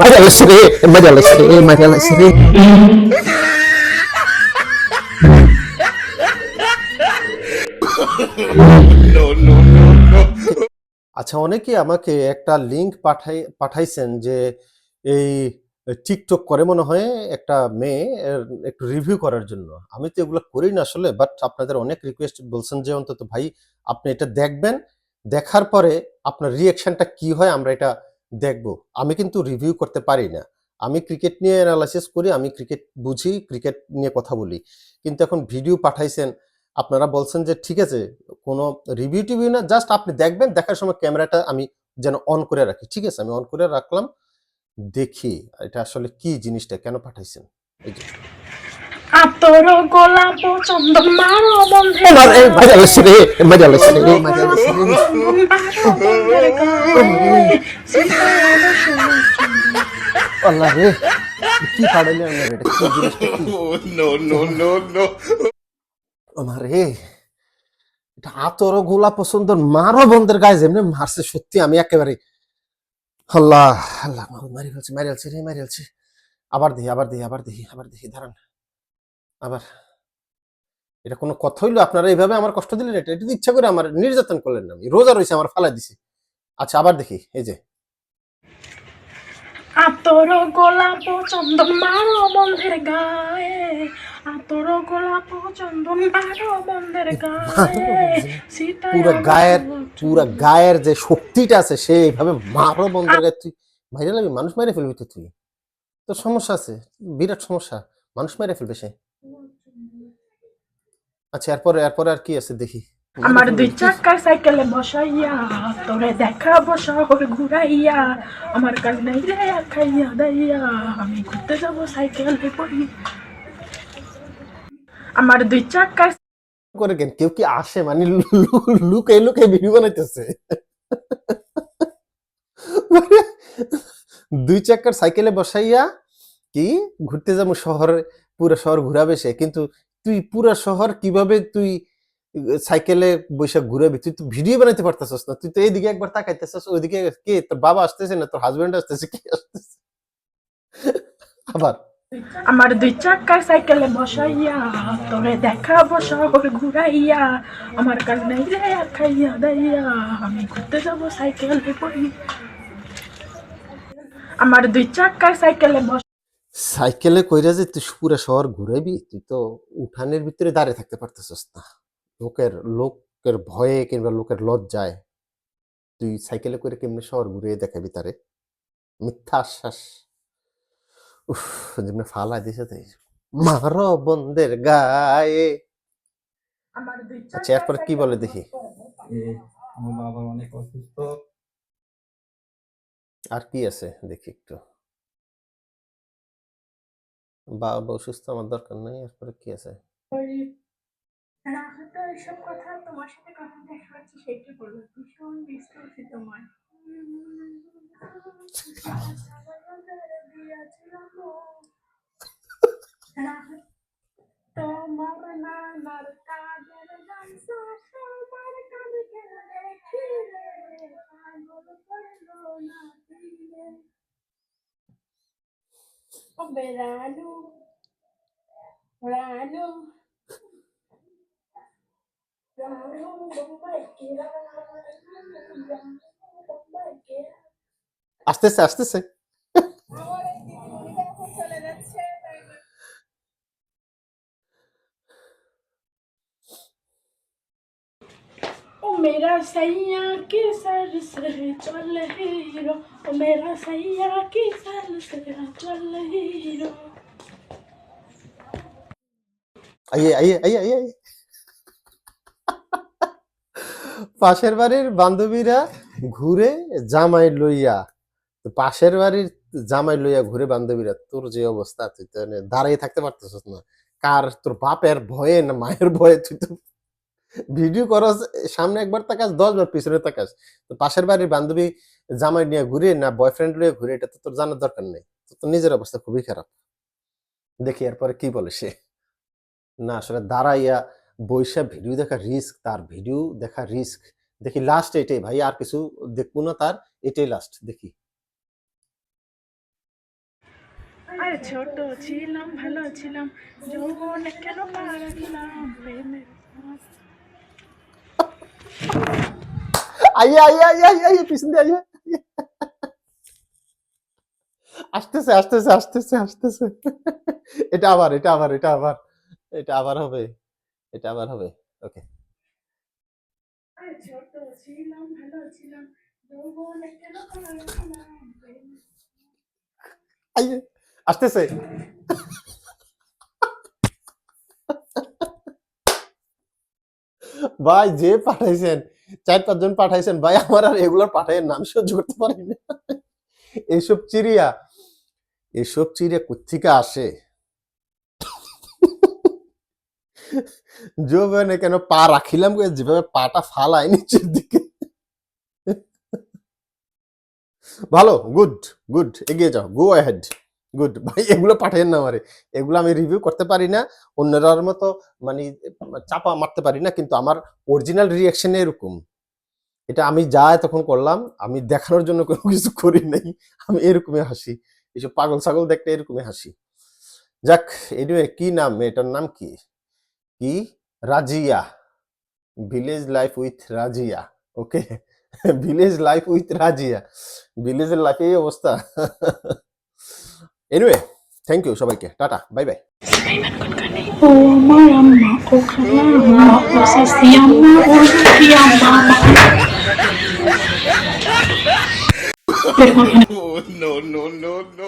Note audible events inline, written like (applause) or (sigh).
মজা লাগছে রে মজা লাগছে রে মজা লাগছে রে। আচ্ছা অনেকে আমাকে একটা লিংক পাঠাই পাঠাইছেন যে এই টিকটক করে মনে হয় একটা মেয়ে একটু রিভিউ করার জন্য। আমি তো এগুলো করি না আসলে বাট আপনাদের অনেক রিকোয়েস্ট বলছেন যে অন্তত ভাই আপনি এটা দেখবেন। দেখার পরে আপনার রিয়াকশনটা কি হয় আমরা এটা দেখব। আমি কিন্তু রিভিউ করতে পারি না। আমি ক্রিকেট নিয়ে অ্যানালাইসিস করি, আমি ক্রিকেট বুঝি ক্রিকেট নিয়ে কথা বলি। কিন্তু এখন ভিডিও পাঠাইছেন, আপনারা বলছেন যে, ঠিক আছে, কোনো রিভিউ টিভিউ না জাস্ট আপনি দেখবেন, দেখার সময় ক্যামেরাটা আমি যেন অন করে রাখি। ঠিক আছে, আমি অন করে রাখলাম, দেখি, এটা আসলে কি জিনিসটা, কেন পাঠাইছেন? এই যে। তোর গলা পছন্দ মারো বন্ধে মজা লাগছে রে মজা লাগছে রে মজা লাগছে রে মারো বন্ধের গায়ে সিতারা শুনে আল্লাহ রে কি পাঠাইলে আমার এটা কি জিনিসটা কি? No, no, no, no. আমার রে এটা আতর গোলা পছন্দ মারো বন্ধের গায়ে যেমনি মারছে সত্যি আমি একেবারে আল্লাহ আল্লাহ মাহমুদ মারি ফেলছি মারি ফেলছি রে মারি ফেলছি। আবার দেখি আবার দেখি আবার দেখি আবার দেখি দাঁড়ান। আবার এটা কোনো কথা হইল? আপনারা এইভাবে আমার কষ্ট দিলেন? এটা এটা ইচ্ছা করে আমার নির্যাতন করলেন না। আমি রোজা রয়েছে আমার ফালাই দিছি। আচ্ছা আবার দেখি এই যে। তোর গলা পছন্দ মারো বন্ধের গায়ে। তোর গলা পছন্দ মারো বন্ধের গায়ে। পুরো গায়ের পুরো গায়ের যে শক্তিটা আছে সে এইভাবে মারো বন্ধের গায়ে। তুই মাইরে লাগবি মানুষ মেরে ফেলবি তো তুই। তোর সমস্যা আছে বিরাট সমস্যা। মানুষ মেরে ফেলবে সে। আচ্ছা এরপরে এরপরে আর কি আছে দেখি। আমার দুই চাকার সাইকেলে বসাইয়া তোরে দেখাবো শহর ঘুরাইয়া আমার কাজ নাই রে খাইয়া দাইয়া আমি ঘুরতে যাব সাইকেলে পড়ি। আমার দুই চাকার করে কেন? কেউ কি আসে? মানে লুকে লুকে ভিডিও বানাইতেছে। মানে দুই চাকার সাইকেলে বসাইয়া কি ঘুরতে যাব শহরে পুরো শহর ঘুরাবে সে, কিন্তু তুই পুরো শহর কীভাবে তুই সাইকেলে বসে ঘুরাবি? তুই তো ভিডিও বানাইতে পারতেছস না, তুই তো এইদিকে একবার তাকাইতেছস, ওইদিকে কে? তোর বাবা আসতেছে না? তোর হাজবেন্ড আসতেছে, কে আসতেছে? আবার। আমার দুই চাকার সাইকেলে বসাইয়া, তোরে দেখাবো শহর ঘুরাইয়া, আমার কাজ নাই রে খাইয়া দাইয়া, আমি ঘুরতে যাব সাইকেলে পড়ি। আমার দুই চাকার সাইকেলে বস সাইকেলে কইরা যে তুই পুরো শহর ঘুরাবি তুই তো উঠানের ভিতরে দাঁড়িয়ে থাকতে পারতেছস না। লোকের লোকের ভয়ে কিংবা লোকের লজ্জায় তুই সাইকেলে করে কেমনি শহর ঘুরিয়ে দেখাবি তারে? মিথ্যা আশ্বাস। উফ যেমনি ফালা দিছে তাই। মারো বন্ধের গায়ে। আচ্ছা এরপর কি বলে দেখি? আমার বাবা অনেক অসুস্থ। আর কি আছে? দেখি একটু। বাবা অসুস্থ, আমার দরকার নেই, এরপরে কি আছে? তোমার সাথে কথা দেখা সেটি বলব ভীষণ মিস করছি তোমায় তোমার নানার কাজের গাছ আমার কানকে দেখি রে পাগল করল না দিলে ও বেড়ালু রানু রানু বোম্বাই কে রানু বোম্বাই কে আসতেছে আসতেছে मेरा सैया की सर से चल हीरो ओ मेरा सैया की सर से चल हीरो আইয়ে আইয়ে আইয়ে আইয়ে আইয়ে। পাশের বাড়ির বান্ধবীরা ঘুরে জামাই লইয়া তো পাশের বাড়ির জামাই লইয়া ঘুরে বান্ধবীরা তোর যে অবস্থা তুই তো মানে দাঁড়িয়ে থাকতে পারতেছিস না কার তোর বাপের ভয়ে না মায়ের ভয়ে তুই তো ভিডিও করস সামনে একবার তাকাস দশ বার পিছনে তাকাস। তো পাশের বাড়ির বান্ধবী জামাই নিয়ে ঘুরে না বয়ফ্রেন্ড লইয়া ঘুরে, এটা তো তোর জানার দরকার নেই। তোর নিজের অবস্থা খুবই খারাপ। দেখি এরপরে কি বলে সে। না, আসলে দাঁড়াইয়া বৈশা ভিডিও দেখা রিস্ক তার ভিডিও দেখা রিস্ক দেখি লাস্ট এটাই, ভাই, আর কিছু দেখব না তার, এটাই লাস্ট দেখি। ছোট ছিলাম, ভালো ছিলাম, যৌবনে কেন আইয়ে আইয়ে আইয়ে আইয়ে আইয়ে পিছন দিয়ে আসতেছে আসতেছে আসতেছে আসতেছে এটা আবার এটা আবার এটা আবার এটা আবার হবে এটা আবার হবে ওকে আরে ছোট ছিলাম ভালো ছিলাম যৌবনে কেন পা রাখলাম প্রেমের আইয়ে আসতেছে ভাই, যে পাঠাইছেন চার পাঁচজন পাঠাইছেন, ভাই, আমার আর এগুলোর পাঠাই নাম সহ্য করতে পারি না এইসব চিড়িয়া, এসব চিড়িয়া কোথেকে আসে? যৌবনে কেন পা রাখিলাম যেভাবে পাটা ফালায় নিচের দিকে। ভালো গুড গুড এগিয়ে যাও গো অ্যাহেড গুড (laughs) ভাই, এগুলো পাঠাইন না আমারে। এগুলো আমি রিভিউ করতে পারি না, অন্যরার মতো মানে চাপা মারতে পারি না, কিন্তু আমার অরিজিনাল রিয়াকশন এরকম। এটা আমি যা তখন করলাম, আমি দেখানোর জন্য কোনো কিছু করি নাই, আমি এরকমই হাসি। এসব পাগল ছাগল দেখতে এরকমই হাসি। যাক এনিওয়ে কি নাম? এটার নাম কি? কি? Razia. Village life with Razia. Okay village life with Razia. ভিলেজের লাইফে এই অবস্থা। (laughs) এনিওয়ে থ্যাংক ইউ সবাইকে। টাটা বাই বাই ও আমার আম্মা ও খালা আম্মা ও সাসি আম্মা ও আম্মা। Oh, no, no, no, no.